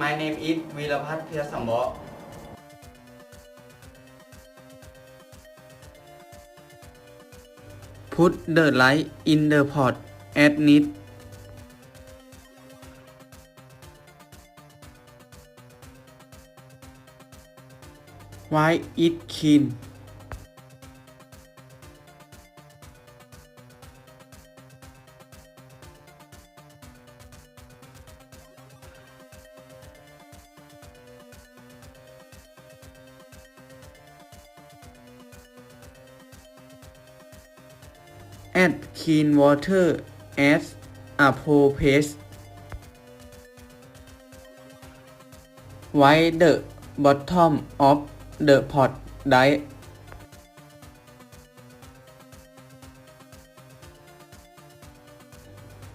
My name is วีรพัฒน์เพียสัมบอพุทธเดอะไลท์อินเดอะพอร์ตแอดนิดไวท์อิทคิน Add clean water as a paste. Wipe the bottom of the pot dry.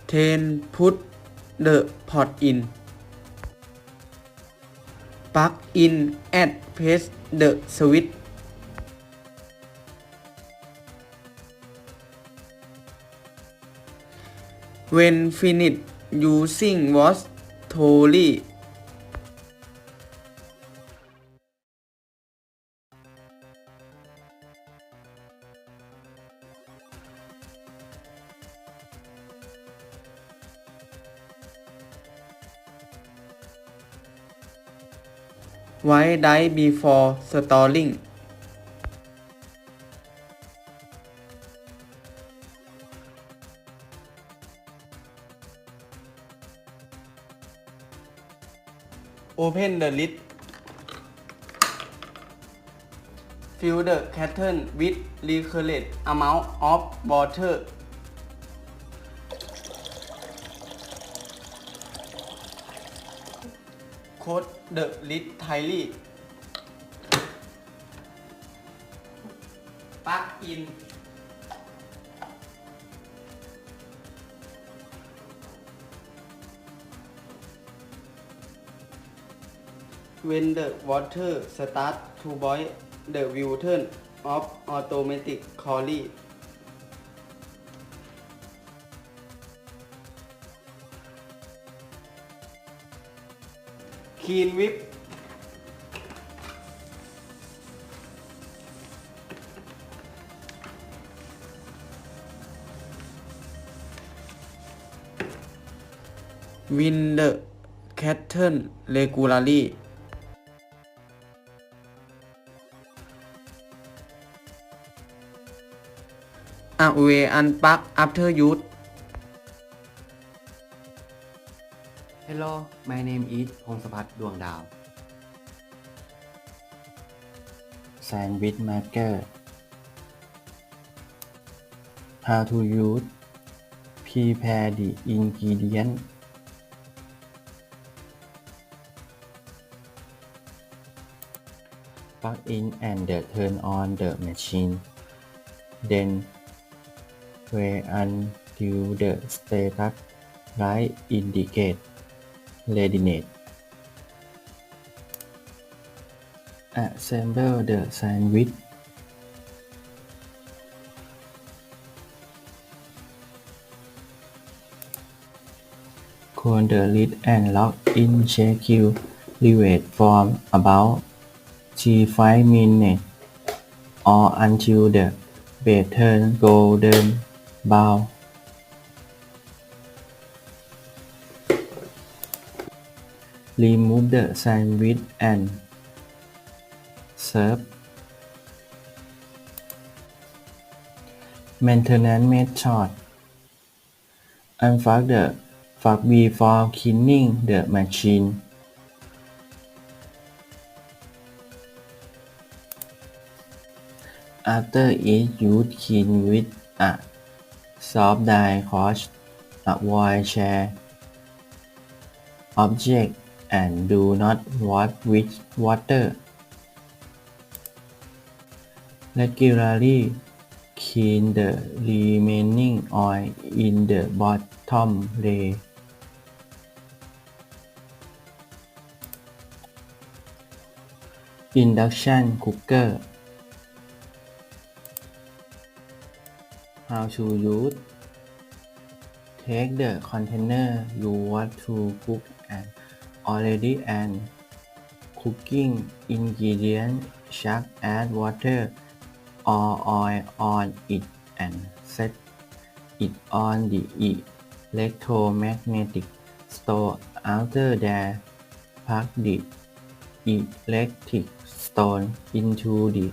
Then put the pot in. Plug in and press the switch. When finished using was thoroughly. Why die before storing? Open the lid Fill the carton with required amount of water โค้ดเดอะลิทไทลี่ปักอิน when the water start to boil the will turn off automatically คีนวิปวินเดอร์แคทเทิลเลกูลารี Away unplug after use. Hello my name is พงศพัฒน์ดวงดาว Sandwich maker How to use Prepare the ingredient Plug in and the turn on the machine. Then wait until the status light indicate readiness. Assemble the sandwich. Close the lid and lock in secure leave for about 5 minutes or until the bread turns golden brown. Remove the sandwich and serve. Maintenance method Unplug the plug before cleaning the machine. After each use clean with a soft dry cloth. Avoid share object and do not wash with water. Regularly clean the remaining oil in the bottom layer. Induction cooker How to use Take the container you want to cook and already and cooking ingredient such as water or oil on it and set it on the electromagnetic stone after that plug the electric stone into the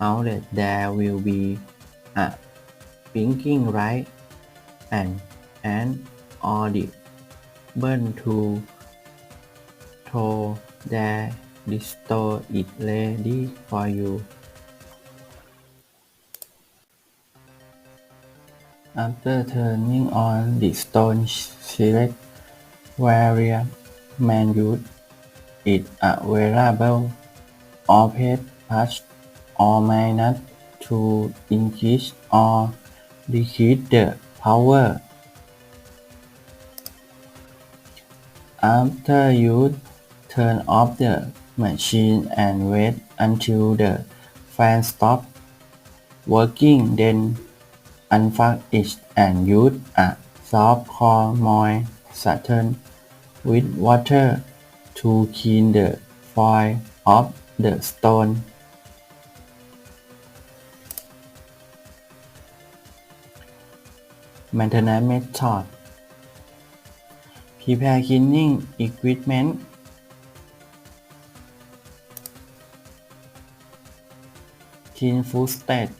outlet. There will be a blinking right and an audible to show that the stone is ready for you. After turning on the stone, select various menus. It available or press plus or minus to increase or decrease the power. After you turn off the machine and wait until the fan stops working. Then unplug it and use a soft core moist with water to clean the foil of the stone. Maintenance method Prepare cleaning equipment. Clean food state.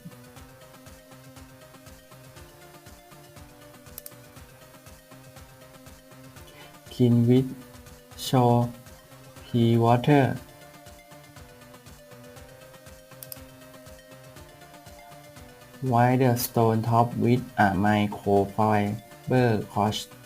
Clean with soap, pea water. Wipe the stone top with a microfiber cloth.